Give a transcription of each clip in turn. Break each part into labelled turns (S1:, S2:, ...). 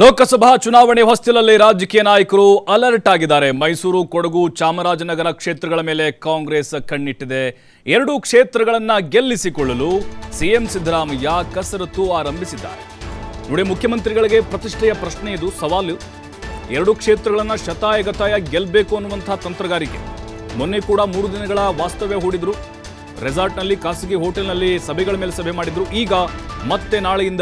S1: ಲೋಕಸಭಾ ಚುನಾವಣೆ ಹೊಸ್ತಿಲಲ್ಲಿ ರಾಜಕೀಯ ನಾಯಕರು ಅಲರ್ಟ್ ಆಗಿದ್ದಾರೆ. ಮೈಸೂರು, ಕೊಡಗು, ಚಾಮರಾಜನಗರ ಕ್ಷೇತ್ರಗಳ ಮೇಲೆ ಕಾಂಗ್ರೆಸ್ ಕಣ್ಣಿಟ್ಟಿದೆ. ಎರಡೂ ಕ್ಷೇತ್ರಗಳನ್ನು ಗೆಲ್ಲಿಸಿಕೊಳ್ಳಲು ಸಿಎಂ ಸಿದ್ದರಾಮಯ್ಯ ಕಸರತ್ತು ಆರಂಭಿಸಿದ್ದಾರೆ. ನೋಡಿ, ಮುಖ್ಯಮಂತ್ರಿಗಳಿಗೆ ಪ್ರತಿಷ್ಠೆಯ ಪ್ರಶ್ನೆ ಇದು, ಸವಾಲು. ಎರಡೂ ಕ್ಷೇತ್ರಗಳನ್ನು ಶತಾಯಗತಾಯ ಗೆಲ್ಲಬೇಕು ಅನ್ನುವಂತಹ ತಂತ್ರಗಾರಿಕೆ. ಮೊನ್ನೆ ಕೂಡ ಮೂರು ದಿನಗಳ ವಾಸ್ತವ್ಯ ಹೂಡಿದ್ರು. ರೆಸಾರ್ಟ್ನಲ್ಲಿ, ಖಾಸಗಿ ಹೋಟೆಲ್ನಲ್ಲಿ ಸಭೆಗಳ ಮೇಲೆ ಸಭೆ ಮಾಡಿದ್ರು. ಈಗ ಮತ್ತೆ ನಾಳೆಯಿಂದ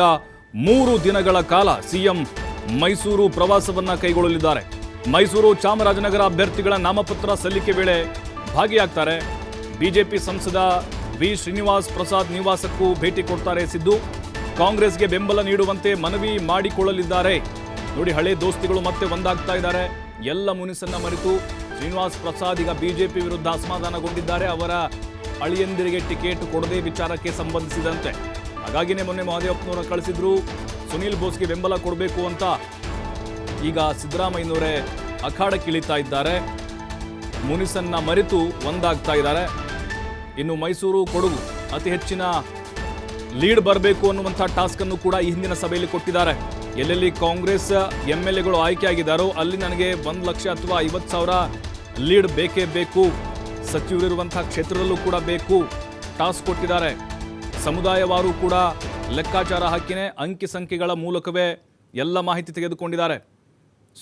S1: ಮೂರು ದಿನಗಳ ಕಾಲ ಸಿಎಂ ಮೈಸೂರು ಪ್ರವಾಸವನ್ನ ಕೈಗೊಳ್ಳಲಿದ್ದಾರೆ. ಮೈಸೂರು ಚಾಮರಾಜನಗರ ಅಭ್ಯರ್ಥಿಗಳ ನಾಮಪತ್ರ ಸಲ್ಲಿಕೆ ವೇಳೆ ಭಾಗಿಯಾಗ್ತಾರೆ. ಬಿಜೆಪಿ ಸಂಸದ ವಿ ಶ್ರೀನಿವಾಸ್ ಪ್ರಸಾದ್ ನಿವಾಸಕ್ಕೂ ಭೇಟಿ ಕೊಡ್ತಾರೆ ಸಿದ್ದು. ಕಾಂಗ್ರೆಸ್ಗೆ ಬೆಂಬಲ ನೀಡುವಂತೆ ಮನವಿ ಮಾಡಿಕೊಳ್ಳಲಿದ್ದಾರೆ. ನೋಡಿ ಹಳೆ ದೋಸ್ತಿಗಳು ಮತ್ತೆ ಒಂದಾಗ್ತಾ ಇದ್ದಾರೆ. ಎಲ್ಲ ಮುನಿಸನ್ನ ಮರೆತು ಶ್ರೀನಿವಾಸ್ ಪ್ರಸಾದ್ ಈಗ ಬಿಜೆಪಿ ವಿರುದ್ಧ ಅಸಮಾಧಾನಗೊಂಡಿದ್ದಾರೆ. ಅವರ ಅಳಿಯಂದಿರಿಗೆ ಟಿಕೆಟ್ ಕೊಡದೆ ವಿಚಾರಕ್ಕೆ ಸಂಬಂಧಿಸಿದಂತೆ. ಹಾಗಾಗಿನೇ ಮೊನ್ನೆ ಮಹದೇವಪ್ಪನವರ ಕಳಿಸಿದ್ರು. ಸುನೀಲ್ ಬೋಸ್ಗೆ ಬೆಂಬಲ ಕೊಡಬೇಕು ಅಂತ ಈಗ ಸಿದ್ದರಾಮಯ್ಯನವರೇ ಅಖಾಡಕ್ಕಿಳಿತಾ ಇದ್ದಾರೆ. ಮುನಿಸನ್ನ ಮರೆತು ಒಂದಾಗ್ತಾ ಇದ್ದಾರೆ. ಇನ್ನು ಮೈಸೂರು ಕೊಡಗು ಅತಿ ಹೆಚ್ಚಿನ ಲೀಡ್ ಬರಬೇಕು ಅನ್ನುವಂಥ ಟಾಸ್ಕ್ ಅನ್ನು ಕೂಡ ಈ ಹಿಂದಿನ ಸಭೆಯಲ್ಲಿ ಕೊಟ್ಟಿದ್ದಾರೆ. ಎಲ್ಲೆಲ್ಲಿ ಕಾಂಗ್ರೆಸ್ ಎಂ ಎಲ್ ಎಗಳು ಆಯ್ಕೆಯಾಗಿದ್ದಾರೋ ಅಲ್ಲಿ ನನಗೆ ಒಂದು ಲಕ್ಷ ಅಥವಾ ಐವತ್ತು ಸಾವಿರ ಲೀಡ್ ಬೇಕೇ ಬೇಕು. ಸಚಿವರಿರುವಂಥ ಕ್ಷೇತ್ರದಲ್ಲೂ ಕೂಡ ಬೇಕು. ಟಾಸ್ಕ್ ಕೊಟ್ಟಿದ್ದಾರೆ. ಸಮುದಾಯವಾರು ಕೂಡ ಲೆಕ್ಕಾಚಾರ ಹಾಕಿನೇ ಅಂಕಿ ಸಂಖ್ಯೆಗಳ ಮೂಲಕವೇ ಎಲ್ಲ ಮಾಹಿತಿ ತೆಗೆದುಕೊಂಡಿದ್ದಾರೆ.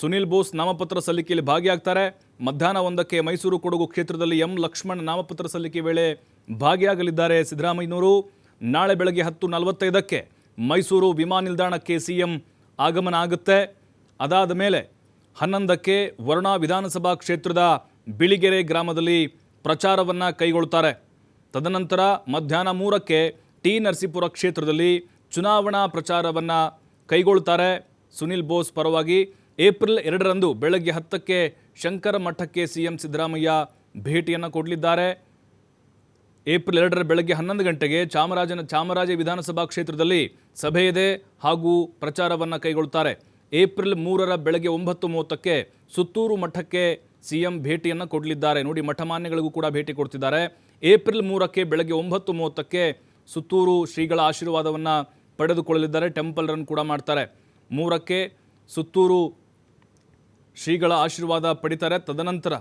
S1: ಸುನಿಲ್ ಬೋಸ್ ನಾಮಪತ್ರ ಸಲ್ಲಿಕೆಯಲ್ಲಿ ಭಾಗಿಯಾಗ್ತಾರೆ. ಮಧ್ಯಾಹ್ನ ಒಂದಕ್ಕೆ ಮೈಸೂರು ಕೊಡಗು ಕ್ಷೇತ್ರದಲ್ಲಿ ಎಂ ಲಕ್ಷ್ಮಣ್ ನಾಮಪತ್ರ ಸಲ್ಲಿಕೆ ವೇಳೆ ಭಾಗಿಯಾಗಲಿದ್ದಾರೆ ಸಿದ್ದರಾಮಯ್ಯನವರು. ನಾಳೆ ಬೆಳಗ್ಗೆ ಹತ್ತು ನಲವತ್ತೈದಕ್ಕೆ ಮೈಸೂರು ವಿಮಾನ ನಿಲ್ದಾಣಕ್ಕೆ ಸಿಎಂ ಆಗಮನ ಆಗುತ್ತೆ. ಅದಾದ ಮೇಲೆ ಹನ್ನೊಂದಕ್ಕೆ ವರುಣಾ ವಿಧಾನಸಭಾ ಕ್ಷೇತ್ರದ ಬಿಳಿಗೆರೆ ಗ್ರಾಮದಲ್ಲಿ ಪ್ರಚಾರವನ್ನು ಕೈಗೊಳ್ಳುತ್ತಾರೆ. ತದನಂತರ ಮಧ್ಯಾಹ್ನ ಮೂರಕ್ಕೆ ಟಿ ನರಸೀಪುರ ಕ್ಷೇತ್ರದಲ್ಲಿ ಚುನಾವಣಾ ಪ್ರಚಾರವನ್ನು ಕೈಗೊಳ್ತಾರೆ ಸುನಿಲ್ ಬೋಸ್ ಪರವಾಗಿ ಏಪ್ರಿಲ್ ಎರಡರಂದು ಬೆಳಗ್ಗೆ ಹತ್ತಕ್ಕೆ ಶಂಕರ ಮಠಕ್ಕೆ ಸಿಎಂ ಸಿದ್ದರಾಮಯ್ಯ ಭೇಟಿಯನ್ನು ಕೊಡಲಿದ್ದಾರೆ. ಏಪ್ರಿಲ್ ಎರಡರ ಬೆಳಗ್ಗೆ ಹನ್ನೊಂದು ಗಂಟೆಗೆ ಚಾಮರಾಜನ ಚಾಮರಾಜ ವಿಧಾನಸಭಾ ಕ್ಷೇತ್ರದಲ್ಲಿ ಸಭೆ ಇದೆ ಹಾಗೂ ಪ್ರಚಾರವನ್ನು ಕೈಗೊಳ್ತಾರೆ. ಏಪ್ರಿಲ್ ಮೂರರ ಬೆಳಗ್ಗೆ ಒಂಬತ್ತು ಮೂವತ್ತಕ್ಕೆ ಸುತ್ತೂರು ಮಠಕ್ಕೆ ಸಿಎಂ ಭೇಟಿಯನ್ನು ಕೊಡಲಿದ್ದಾರೆ. ನೋಡಿ ಮಠಮಾನ್ಯಗಳಿಗೂ ಕೂಡ ಭೇಟಿ ಕೊಡ್ತಿದ್ದಾರೆ. ಏಪ್ರಿಲ್ ಮೂರಕ್ಕೆ ಬೆಳಗ್ಗೆ ಒಂಬತ್ತು ಮೂವತ್ತಕ್ಕೆ ಸುತ್ತೂರು ಶ್ರೀಗಳ ಆಶೀರ್ವಾದವನ್ನು ಪಡೆದುಕೊಳ್ಳಲಿದ್ದಾರೆ. ಟೆಂಪಲ್ ರನ್ ಕೂಡ ಮಾಡ್ತಾರೆ. ಮೂರಕ್ಕೆ ಸುತ್ತೂರು ಶ್ರೀಗಳ ಆಶೀರ್ವಾದ ಪಡಿತಾರೆ. ತದನಂತರ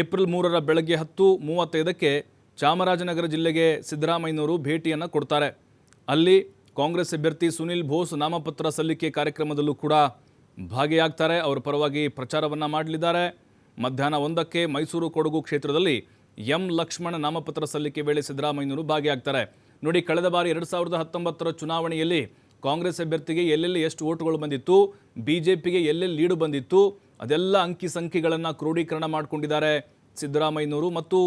S1: ಏಪ್ರಿಲ್ ಮೂರರ ಬೆಳಗ್ಗೆ ಹತ್ತು ಮೂವತ್ತೈದಕ್ಕೆ ಚಾಮರಾಜನಗರ ಜಿಲ್ಲೆಗೆ ಸಿದ್ದರಾಮಯ್ಯನವರು ಭೇಟಿಯನ್ನು ಕೊಡ್ತಾರೆ. ಅಲ್ಲಿ ಕಾಂಗ್ರೆಸ್ ಅಭ್ಯರ್ಥಿ ಸುನಿಲ್ ಬೋಸ್ ನಾಮಪತ್ರ ಸಲ್ಲಿಕೆ ಕಾರ್ಯಕ್ರಮದಲ್ಲೂ ಕೂಡ ಭಾಗಿಯಾಗ್ತಾರೆ. ಅವರ ಪರವಾಗಿ ಪ್ರಚಾರವನ್ನು ಮಾಡಲಿದ್ದಾರೆ. ಮಧ್ಯಾಹ್ನ ಒಂದಕ್ಕೆ ಮೈಸೂರು ಕೊಡಗು ಕ್ಷೇತ್ರದಲ್ಲಿ ಎಂ ಲಕ್ಷ್ಮಣ ನಾಮಪತ್ರ ಸಲ್ಲಿಕೆ ವೇಳೆ ಸಿದ್ದರಾಮಯ್ಯನವರು ಭಾಗಿಯಾಗ್ತಾರೆ. ನೋಡಿ, ಕಳೆದ ಬಾರಿ ಎರಡು ಸಾವಿರದ ಹತ್ತೊಂಬತ್ತರ ಚುನಾವಣೆಯಲ್ಲಿ ಕಾಂಗ್ರೆಸ್ ಅಭ್ಯರ್ಥಿಗೆ ಎಲ್ಲೆಲ್ಲಿ ಎಷ್ಟು ಓಟುಗಳು ಬಂದಿತ್ತು ಬಿ ಜೆ ಪಿಗೆ ಎಲ್ಲೆಲ್ಲಿ ಲೀಡು ಬಂದಿತ್ತು, ಅದೆಲ್ಲ ಅಂಕಿ ಸಂಖ್ಯೆಗಳನ್ನು ಕ್ರೋಢೀಕರಣ ಮಾಡಿಕೊಂಡಿದ್ದಾರೆ ಸಿದ್ದರಾಮಯ್ಯನವರು ಮತ್ತು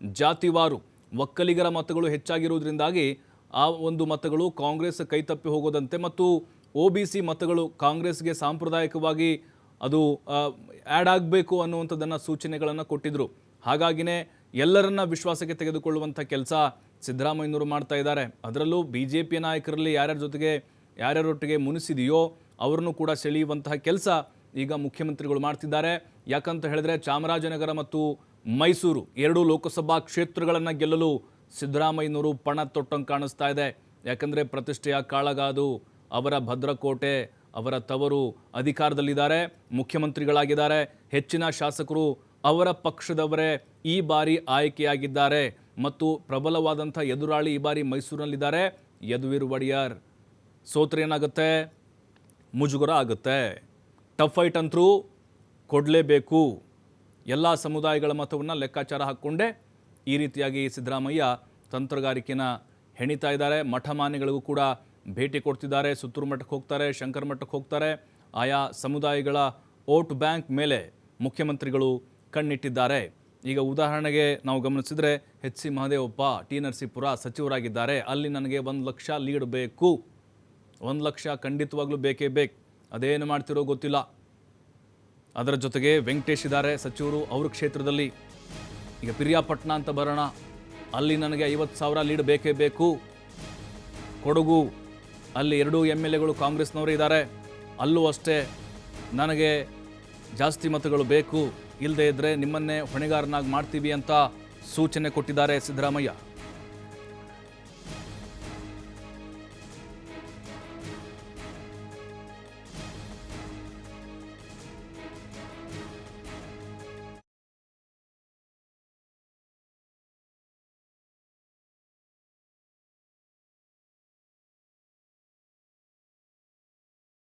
S1: ಜಾತಿವಾರು. ಒಕ್ಕಲಿಗರ ಮತಗಳು ಹೆಚ್ಚಾಗಿರುವುದರಿಂದಾಗಿ ಆ ಒಂದು ಮತಗಳು ಕಾಂಗ್ರೆಸ್ ಕೈತಪ್ಪಿ ಹೋಗೋದಂತೆ ಮತ್ತು ಒ ಬಿ ಸಿ ಮತಗಳು ಕಾಂಗ್ರೆಸ್ಗೆ ಸಾಂಪ್ರದಾಯಿಕವಾಗಿ ಅದು ಆ್ಯಡ್ ಆಗಬೇಕು ಅನ್ನುವಂಥದ್ದನ್ನು ಸೂಚನೆಗಳನ್ನು ಕೊಟ್ಟಿದ್ದರು ಹಾಗಾಗಿನೇ ಎಲ್ಲರನ್ನ ವಿಶ್ವಾಸಕ್ಕೆ ತೆಗೆದುಕೊಳ್ಳುವಂಥ ಕೆಲಸ ಸಿದ್ದರಾಮಯ್ಯನವರು ಮಾಡ್ತಾ ಇದ್ದಾರೆ. ಅದರಲ್ಲೂ ಬಿ ಜೆ ಪಿ ನಾಯಕರಲ್ಲಿ ಯಾರ್ಯಾರ ಜೊತೆಗೆ ಯಾರ್ಯಾರೊಟ್ಟಿಗೆ ಮುನಿಸಿದೆಯೋ ಅವರನ್ನು ಕೂಡ ಸೆಳೆಯುವಂತಹ ಕೆಲಸ ಈಗ ಮುಖ್ಯಮಂತ್ರಿಗಳು ಮಾಡ್ತಿದ್ದಾರೆ. ಯಾಕಂತ ಹೇಳಿದ್ರೆ ಚಾಮರಾಜನಗರ ಮತ್ತು ಮೈಸೂರು ಎರಡೂ ಲೋಕಸಭಾ ಕ್ಷೇತ್ರಗಳನ್ನು ಗೆಲ್ಲಲು ಸಿದ್ದರಾಮಯ್ಯನವರು ಪಣ ತೊಟ್ಟಂಗೆ ಕಾಣಿಸ್ತಾ ಇದೆ. ಯಾಕಂದರೆ ಪ್ರತಿಷ್ಠೆಯ ಕಾಳಗಾದು, ಅವರ ಭದ್ರಕೋಟೆ, ಅವರ ತವರು ಅಧಿಕಾರದಲ್ಲಿದ್ದಾರೆ, ಮುಖ್ಯಮಂತ್ರಿಗಳಾಗಿದ್ದಾರೆ. ಹೆಚ್ಚಿನ ಶಾಸಕರು ಅವರ ಪಕ್ಷದವರೇ ಈ ಬಾರಿ ಆಯ್ಕೆಯಾಗಿದ್ದಾರೆ ಮತ್ತು ಪ್ರಬಲವಾದಂಥ ಎದುರಾಳಿ ಈ ಬಾರಿ ಮೈಸೂರಿನಲ್ಲಿದ್ದಾರೆ. ಯದುವೀರ್ ಒಡೆಯರ್. ಸೋತ್ರ ಏನಾಗುತ್ತೆ? ಮುಜುಗರ ಆಗುತ್ತೆ. ಟಫ್ ಫೈಟ್ ಅಂತರೂ ಕೊಡಲೇಬೇಕು. ಎಲ್ಲ ಸಮುದಾಯಗಳ ಮತವನ್ನು ಲೆಕ್ಕಾಚಾರ ಹಾಕ್ಕೊಂಡೇ. ಈ ರೀತಿಯಾಗಿ ಸಿದ್ದರಾಮಯ್ಯ ತಂತ್ರಗಾರಿಕೆನ ಹೆಣಿತಾ ಇದ್ದಾರೆ. ಮಠಮಾನ್ಯಗಳಿಗೂ ಕೂಡ ಭೇಟಿ ಕೊಡ್ತಿದ್ದಾರೆ. ಸುತ್ತೂರು ಮಠಕ್ಕೆ ಹೋಗ್ತಾರೆ, ಶಂಕರ ಮಠಕ್ಕೆ ಹೋಗ್ತಾರೆ. ಆಯಾ ಸಮುದಾಯಗಳ ವೋಟ್ ಬ್ಯಾಂಕ್ ಮೇಲೆ ಮುಖ್ಯಮಂತ್ರಿಗಳು ಕಣ್ಣಿಟ್ಟಿದ್ದಾರೆ. ಈಗ ಉದಾಹರಣೆಗೆ ನಾವು ಗಮನಿಸಿದರೆ H C Mahadevappa T Narasipura ಸಚಿವರಾಗಿದ್ದಾರೆ. ಅಲ್ಲಿ ನನಗೆ ಒಂದು ಲಕ್ಷ ಲೀಡ್ ಬೇಕು. ಒಂದು ಲಕ್ಷ ಖಂಡಿತವಾಗ್ಲೂ ಬೇಕೇ ಬೇಕು. ಅದೇನು ಮಾಡ್ತಿರೋ ಗೊತ್ತಿಲ್ಲ. ಅದರ ಜೊತೆಗೆ ವೆಂಕಟೇಶ್ ಇದ್ದಾರೆ ಸಚಿವರು ಅವ್ರ ಕ್ಷೇತ್ರದಲ್ಲಿ. ಈಗ ಪಿರಿಯಾಪಟ್ಟಣ ಅಂತ ಬರೋಣ. ಅಲ್ಲಿ ನನಗೆ ಐವತ್ತು ಸಾವಿರ ಲೀಡ್ ಬೇಕೇ ಬೇಕು. ಕೊಡಗು, ಅಲ್ಲಿ ಎರಡೂ ಎಂ ಎಲ್ ಎಗಳು ಕಾಂಗ್ರೆಸ್ನವರು ಇದ್ದಾರೆ. ಅಲ್ಲೂ ಅಷ್ಟೇ ನನಗೆ ಜಾಸ್ತಿ ಮತಗಳು ಬೇಕು. ಇಲ್ಲದೇ ಇದ್ದರೆ ನಿಮ್ಮನ್ನೇ ಹೊಣೆಗಾರನಾಗಿ ಮಾಡ್ತೀವಿ ಅಂತ ಸೂಚನೆ ಕೊಟ್ಟಿದ್ದಾರೆ ಸಿದ್ದರಾಮಯ್ಯ.